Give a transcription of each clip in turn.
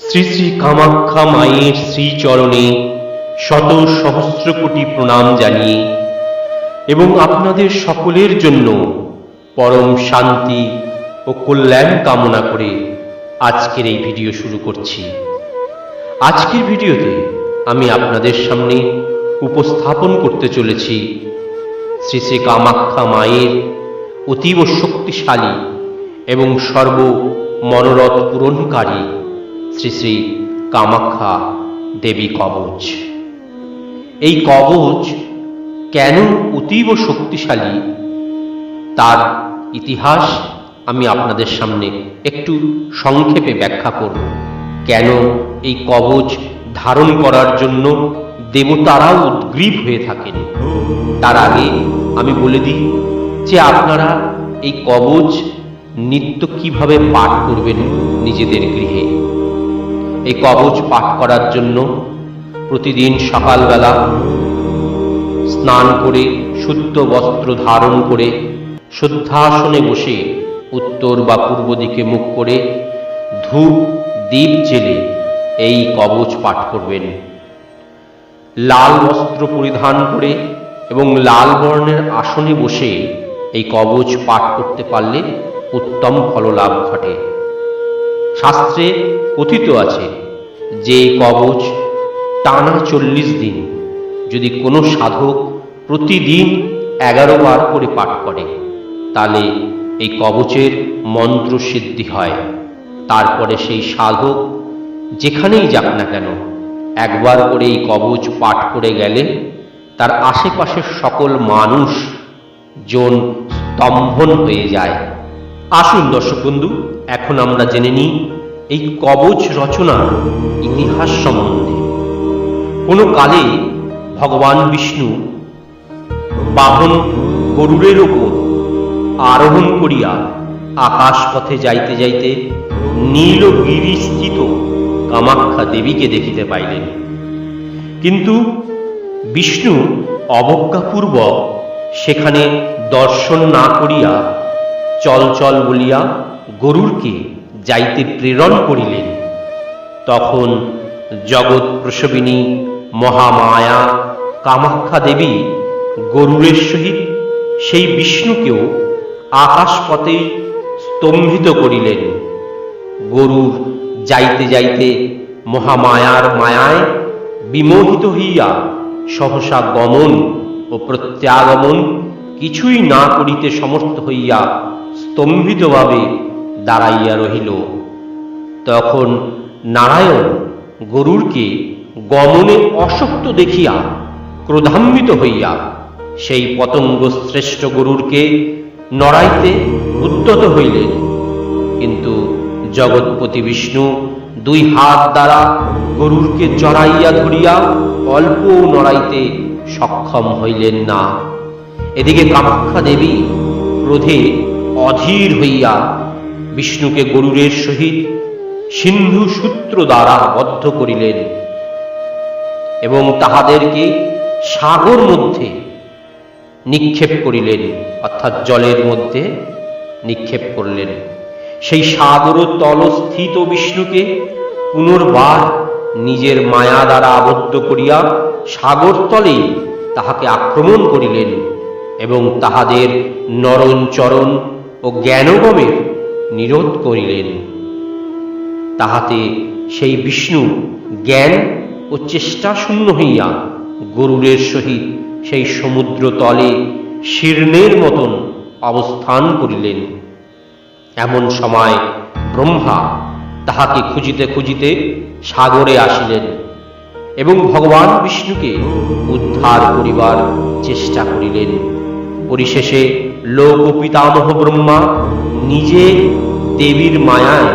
শ্রী শ্রী কামাখ্যা মায়ের শ্রীচরণে শত সহস্র কোটি প্রণাম জানিয়ে এবং আপনাদের সকলের জন্য পরম শান্তি ও কল্যাণ কামনা করে আজকের এই ভিডিও শুরু করছি। আজকের ভিডিওতে আমি আপনাদের সামনে উপস্থাপন করতে চলেছি শ্রী শ্রী কামাখ্যা মায়ের অতীব শক্তিশালী এবং সর্ব মনোরথ পূরণকারী শ্রী শ্রী কামাখ্যা দেবী কবচ। এই কবচ কেন অতীব শক্তিশালী, তার ইতিহাস আমি আপনাদের সামনে একটু সংক্ষেপে ব্যাখ্যা করব। কেন এই কবচ ধারণ করার জন্য দেবতারাও উদ্গ্রীব হয়ে থাকেন? তার আগে আমি বলে দিই যে আপনারা এই কবচ নিত্য কীভাবে পাঠ করবেন নিজেদের গৃহে। এই কবচ পাঠ করার জন্য প্রতিদিন সকালবেলা স্নান করে, শুদ্ধ বস্ত্র ধারণ করে, শুদ্ধাসনে বসে উত্তর বা পূর্ব দিকে মুখ করে ধূপ দ্বীপ জেলে এই কবচ পাঠ করবেন। লাল বস্ত্র পরিধান করে এবং লাল বর্ণের আসনে বসে এই কবচ পাঠ করতে পারলে উত্তম ফললাভ ঘটে। শাস্ত্রে কথিত আছে যে কবচ টানা চল্লিশ দিন, যদি কোনো সাধক প্রতিদিন এগারো বার করে পাঠ করে, তাহলে এই কবচের মন্ত্র সিদ্ধি হয়। তারপরে সেই সাধক যেখানেই যাক না কেন, একবার করে এই কবচ পাঠ করে গেলে তার আশেপাশের সকল মানুষ জন স্তম্ভন হয়ে যায়। আসুন দর্শক বন্ধু, এখন আমরা জেনে নিই এই কবচ রচনার ইতিহাস সম্বন্ধে। কোনো কালে ভগবান বিষ্ণু বাহন গরুরের ওপর আরোহণ করিয়া আকাশ পথে যাইতে যাইতে নীলগিরিস্থিত কামাখ্যা দেবীকে দেখিতে পাইলেন। কিন্তু বিষ্ণু অবজ্ঞাপূর্বক সেখানে দর্শন না করিয়া চল চল বলিয়া গরুরকে যাইতে প্রেরণ করিলেন। তখন জগৎ প্রসবিনী মহামায়া কামাখ্যা দেবী গরুরের সহিত সেই বিষ্ণুকেও আকাশপথে স্তম্ভিত করিলেন। গরুর যাইতে যাইতে মহামায়ার মায়ায় বিমোহিত হইয়া সহসা গমন ও প্রত্যাগমন কিছুই না করিতে সমর্থ হইয়া স্তম্ভিতভাবে দাঁড়াইয়া রহিল। তখন নারায়ণ গরুরকে গমনে অশক্ত দেখিয়া ক্রোধান্বিত হইয়া সেই পতঙ্গ শ্রেষ্ঠ গরুরকে নড়াইতে উদ্যত হইলেন। কিন্তু জগৎপতি বিষ্ণু দুই হাত দ্বারা গরুরকে জড়াইয়া ধরিয়া অল্প নড়াইতে সক্ষম হইলেন না। এদিকে কামাখ্যা দেবী ক্রোধে অধীর হইয়া বিষ্ণুকে গরুরের সহিত সিন্ধু সূত্র দ্বারা বদ্ধ করিলেন এবং তাহাদেরকে সাগর মধ্যে নিক্ষেপ করিলেন, অর্থাৎ জলের মধ্যে নিক্ষেপ করলেন। সেই সাগর তলস্থিত বিষ্ণুকে পুনর্বার নিজের মায়া দ্বারা আবদ্ধ করিয়া সাগর তলে তাহাকে আক্রমণ করিলেন এবং তাহাদের নরণচরণ ও জ্ঞানগমের নিরোধ করিলেন। তাহাতে সেই বিষ্ণু জ্ঞান ও চেষ্টা শূন্য হইয়া গরুরের সহিত সেই সমুদ্র তলে শীর্ণের মতন অবস্থান করিলেন। এমন সময় ব্রহ্মা তাহাকে খুঁজিতে খুঁজিতে সাগরে আসিলেন এবং ভগবান বিষ্ণুকে উদ্ধার করিবার চেষ্টা করিলেন। পরিশেষে লোক পিতামহ ব্রহ্মা নিজে দেবীর মায়ায়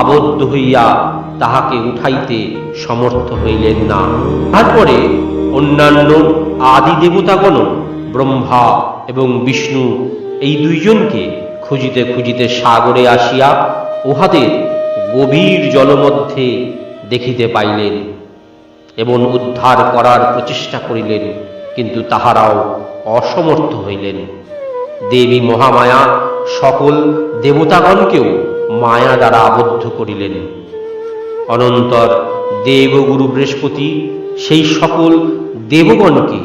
আবদ্ধ হইয়া তাহাকে উঠাইতে সমর্থ হইলেন না। তারপরে অন্যান্য আদি দেবতাগণ ব্রহ্মা এবং বিষ্ণু এই দুইজনকে খুঁজিতে খুঁজিতে সাগরে আসিয়া উহাদের গভীর জলমধ্যে দেখিতে পাইলেন এবং উদ্ধার করার প্রচেষ্টা করিলেন, কিন্তু তাহারাও অসমর্থ হইলেন। দেবী মহামায়া সকল দেবতাগণকেও মায়া দ্বারা আবদ্ধ করিলেন। অনন্তর দেবগুরু বৃহস্পতি সেই সকল দেবগণকে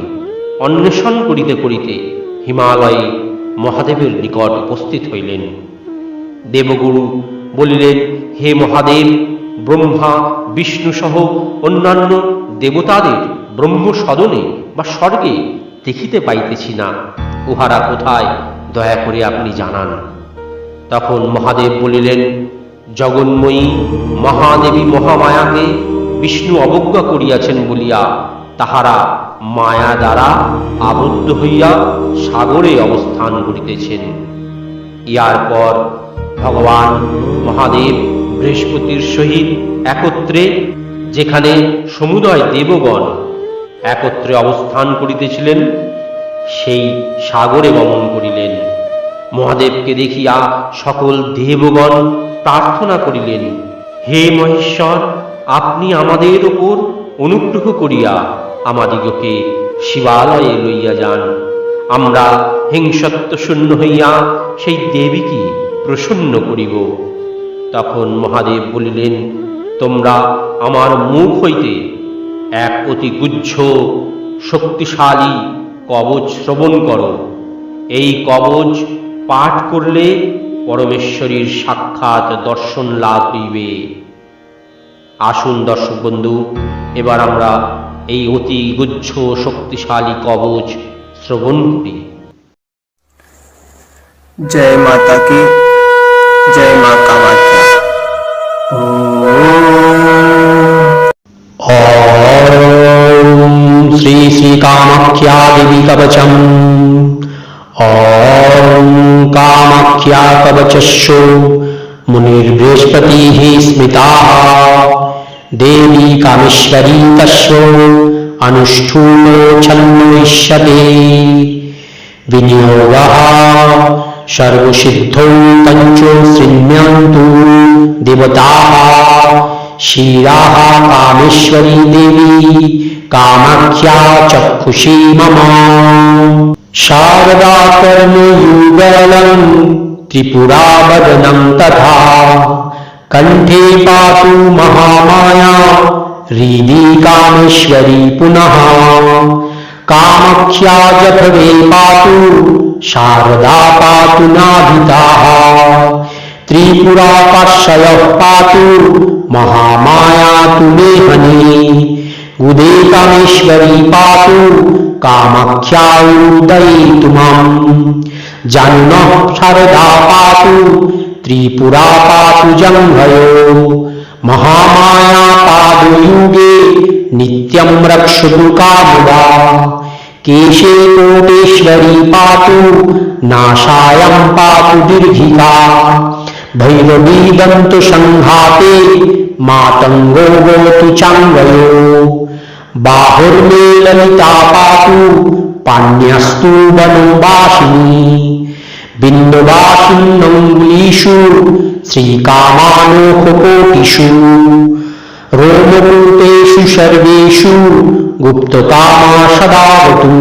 অন্বেষণ করিতে করিতে হিমালয়ে মহাদেবের নিকট উপস্থিত হইলেন। দেবগুরু বলিলেন, হে মহাদেব, ব্রহ্মা, বিষ্ণু সহ অন্যান্য দেবতাদের ব্রহ্ম সদনে বা স্বর্গে দেখিতে পাইতেছি না। উহারা কোথায়? দয়া করে আপনি জানান। তখন মহাদেব বলিলেন, জগন্ময়ী, মহাদেবী মহামায়াকে বিষ্ণু অবজ্ঞা করিয়াছেন বলিয়া তাহারা মায়া দ্বারা আবদ্ধ হইয়া সাগরে অবস্থান করিতেছেন। ইয়ার পর ভগবান মহাদেব বৃহস্পতির সহিত একত্রে যেখানে সমুদয় দেবগণ একত্রে অবস্থান করিতেছিলেন সেই সাগরে গমন করিলেন। মহাদেবকে দেখিয়া সকল দেবগণ প্রার্থনা করিলেন, হে মহেশ্বর, আপনি আমাদের ওপর অনুগ্রহ করিয়া আমাদিগকে শিবালয়ে লইয়া যান। আমরা হিংসত্ব শূন্য হইয়া সেই দেবীকে প্রসন্ন করিব। তখন মহাদেব বলিলেন, তোমরা আমার মুখ হইতে এক অতি গুচ্ছ, শক্তিশালী কবচ শ্রবণ করো। এই কবচ পাঠ করলে পরমেশ্বরীর সাক্ষাৎ দর্শন লাভ হইবে। আসুন দর্শক বন্ধু এবার আমরা এই অতি গুচ্ছ শক্তিশালী কবচ শ্রবণ করি। জয় মাতা কি জয় মা কামাখ্যা। শ্রী শ্রী কামাখ্যা দেব कवचम् ॐ कामाख्या कवचस्यो मुनिर्बृहस्पतिः स्मृताः, देवी कामेश्वरी तस्यो अनुष्ठूनो छन्नयिष्यते विनियोगः सर्वसिद्धौ पञ्चो शृण्वन्तु देवताः क्षीराः कामेश्वरी देवी कामाख्या चक्षुषी मम। शारदा कर्मयुगलम् त्रिपुरावदनं तथा। कण्ठे पातु महामाया हृदि कामेश्वरी पुनः। कामाख्या जठरे पातु, शारदा पातु नाभिताः। त्रिपुराकाशयः पातु, महामाया तु गुदे कामेश्वरी पातु कामाख्या उदयितु माम् जन्मः शारदा पातु त्रिपुरा पातु जङ्घयो महामाया पादयुगे नित्यं रक्षतु कामुदा केशे कोटेश्वरी पातु नाशायं पातु दीर्घिका भैरवीदन्तु सङ्घाते मातङ्गो गोतु चाङ्गयो बाहुर्मे ललिता पातु पाण्यस्तु वनवासिनी बिन्दुवासिन्नङ्गुलीषु श्रीकामानोहकोटिषु रोमकूटेषु सर्वेषु गुप्तकामा सदावतु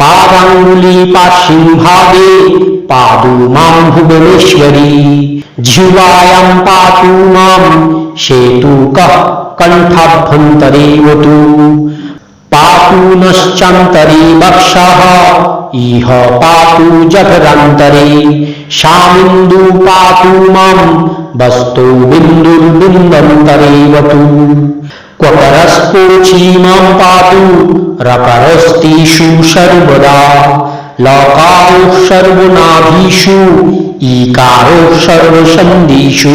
पादाङ्गुलीपार्श्विभागे पादु मां भुवनेश्वरी जिह्वायां पातु मां सेतुकः कण्ठाभ्यन्तरेवतु। पातु नश्चान्तरे वक्षः, इह पातु जठरान्तरे शामिन्दु पातु माँ, वस्तु बिन्दुर्बिन्दन्तरेवतु। क्वकरस्पोची माँ पातु रकरस्तीषु सर्वदा लकारो सर्वनाभीषु ईकारो सर्वसन्धिषु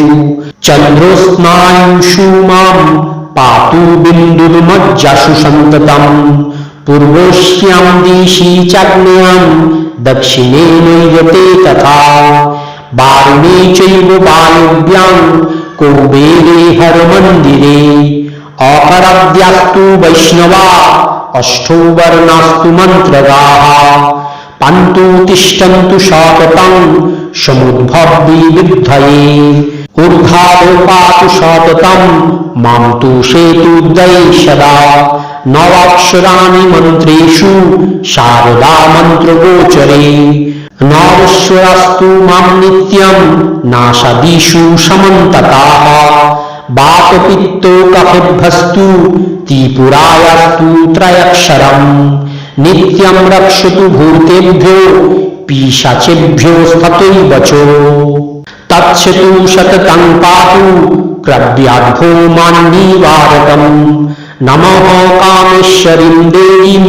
चन्द्रस्नायुषु माँ पातु बिन्दुर्मज्जासु सन्ततम्। पूर्वस्यां दिशि चाग्न्यां दक्षिणे नैयते तथा। वारुणे चैव वायुव्यां, कुबेरे हरमन्दिरे। अकरद्यास्तु वैष्णवा, अष्टो वर्णास्तु मन्त्रगाः। पान्तु तिष्ठन्तु शततं समुद्भवविद्धये ऊर्ध्वादो ঊর্ধ্বাদপাত শততম মাম তু সেতুদ্দয়ে সদা নবাক্ষরাণি মন্ত্রেষু শারদা মন্ত্রগোচরে নবশ্বরাস্তু মাম নিত্যম নাসাদিষু সমন্তকাহ বাতপিত্ত কফেভ্যস্তু ত্রিপুরায়াস্তু ত্রয়ক্ষরম নিত্যম রক্ষতু ভূতেভ্যো পিশাচেভ্যো স্থতৈবচো तत्क्षतु शततं पातु क्रव्याद्भो मान्नीवारकम् नमः कामेश्वरीं देवीं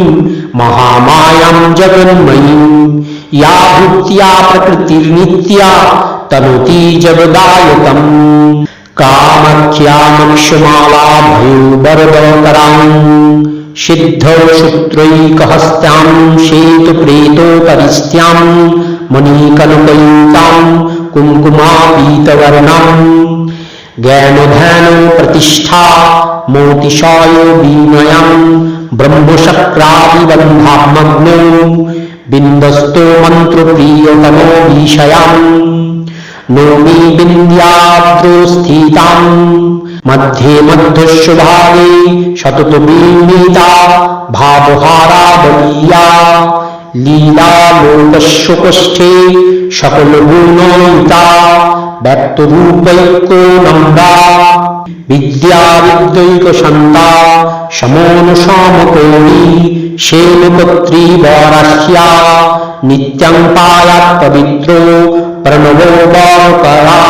महामायां जगन्मयीं या भूत्या प्रकृतिर्नित्या तनुति जगदायतम् कामख्यामक्षमालाभयोबरदकरां सिद्धौ शुत्रैकहस्त्यां शेतुप्रेतोपरिस्त्यां कुङ्कुमापीतवर्णम् ज्ञानध्यानो प्रतिष्ठा मोतिशायो वीणयाम् ब्रह्मशक्रादिबन्धात्मग्नौ बिन्दस्तो मन्त्रप्रियतमो विषयाम् नोमि बिन्द्याद्रो स्थिताम् मध्ये मध्यशुभागे शततु बीमिता भावहारा बलीया। লীলালোকস্যকোষ্ঠে সকলগুণিতা ব্যক্তরূপৈক্য নন্দা। বিদ্যাবিদ্যৈকসন্দা সমনুসমকৌণী সেনকর্তৃবরাস্যা নিত্যং পায়াত পবিত্র প্রণবো বরকরা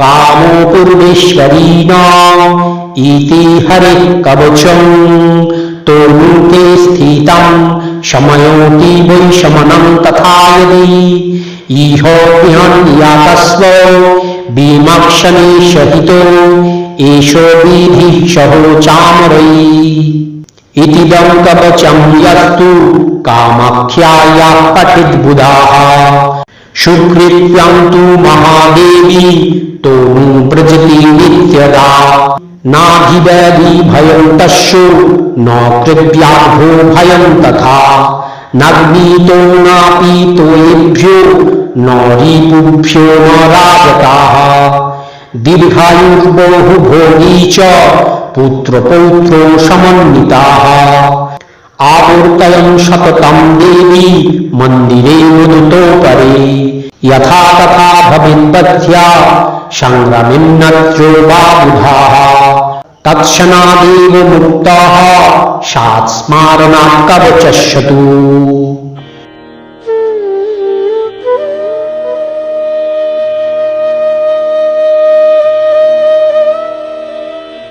কামো পূর্বেশ্বরীনা ইতি হরে কবচং। তোর্মুখে স্থিতম সময়োপি বৈশমনম তথা যদি ইহ ইহন ইয়াতস্ব বিমাক্ষণে সহিত এষ বিধি সহ চামরৈ ইতিদম কবচম ইয়স্তু কামাখ্যায়া পঠিত বুধাহ সুকৃত্যং তু মহাদেবী তোমি ব্রজতি নিত্যদা নাভিব্যাধি ভয়ন্তস্য न कृव्याभो भयं तथा नग्नीतो नापीतो येभ्यो न रिपुभ्यो न राजताः दीर्घायुर्बहुभोगी च पुत्रपौत्रो समन्विताः आवर्तयन् सततं देवी मन्दिरे मुदुतोपरे यथा तथा भविन्वध्या सङ्ग्रमिन्नत्रो वा बुधाः तत्क्षणादेव मुक्ता सात्स्मरण स्मारणात् कवचस्यतु